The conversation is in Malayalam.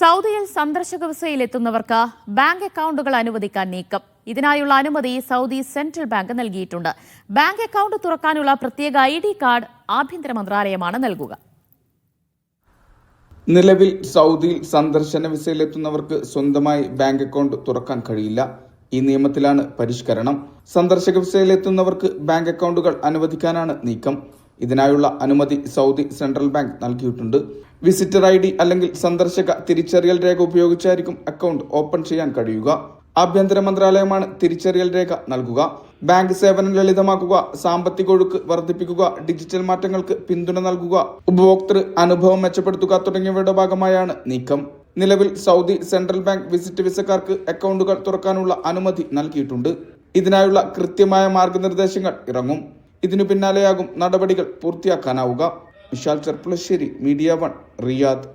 സൗദിയിൽ സന്ദർശക വിസയിലെത്തുന്നവർക്ക് ബാങ്ക് അക്കൗണ്ടുകൾ അനുവദിക്കാൻ നീക്കം. ഇതിനായുള്ള അനുമതി സൗദി സെൻട്രൽ ബാങ്ക് നൽകിയിട്ടുണ്ട്. ബാങ്ക് അക്കൗണ്ട് തുറക്കാനുള്ള പ്രത്യേക ഐ ഡി കാർഡ് ആഭ്യന്തര മന്ത്രാലയമാണ് നൽകുക. നിലവിൽ സൗദിയിൽ സന്ദർശന വിസയിലെത്തുന്നവർക്ക് സ്വന്തമായി ബാങ്ക് അക്കൗണ്ട് തുറക്കാൻ കഴിയില്ല. ഈ നിയമത്തിലാണ് പരിഷ്കരണം. സന്ദർശക വിസയിലെത്തുന്നവർക്ക് ബാങ്ക് അക്കൗണ്ടുകൾ അനുവദിക്കാനാണ് നീക്കം. ഇതിനായുള്ള അനുമതി സൗദി സെൻട്രൽ ബാങ്ക് നൽകിയിട്ടുണ്ട്. വിസിറ്റർ ഐ ഡി അല്ലെങ്കിൽ സന്ദർശക തിരിച്ചറിയൽ രേഖ ഉപയോഗിച്ചായിരിക്കും അക്കൗണ്ട് ഓപ്പൺ ചെയ്യാൻ കഴിയുക. ആഭ്യന്തര മന്ത്രാലയമാണ് തിരിച്ചറിയൽ രേഖ നൽകുക. ബാങ്ക് സേവനം ലളിതമാക്കുക സാമ്പത്തിക ഒഴുക്ക് വർദ്ധിപ്പിക്കുക ഡിജിറ്റൽ മാറ്റങ്ങൾക്ക് പിന്തുണ നൽകുക ഉപഭോക്തൃ അനുഭവം മെച്ചപ്പെടുത്തുക തുടങ്ങിയവയുടെ ഭാഗമായാണ് നീക്കം. നിലവിൽ സൗദി സെൻട്രൽ ബാങ്ക് വിസിറ്റ് വിസക്കാർക്ക് അക്കൗണ്ടുകൾ തുറക്കാനുള്ള അനുമതി നൽകിയിട്ടുണ്ട്. ഇതിനായുള്ള കൃത്യമായ മാർഗനിർദ്ദേശങ്ങൾ ഇറങ്ങും. ഇതിനു പിന്നാലെയാകും നടപടികൾ പൂർത്തിയാക്കാനാവുക. Vishal Cherpulassery media one Riyadh.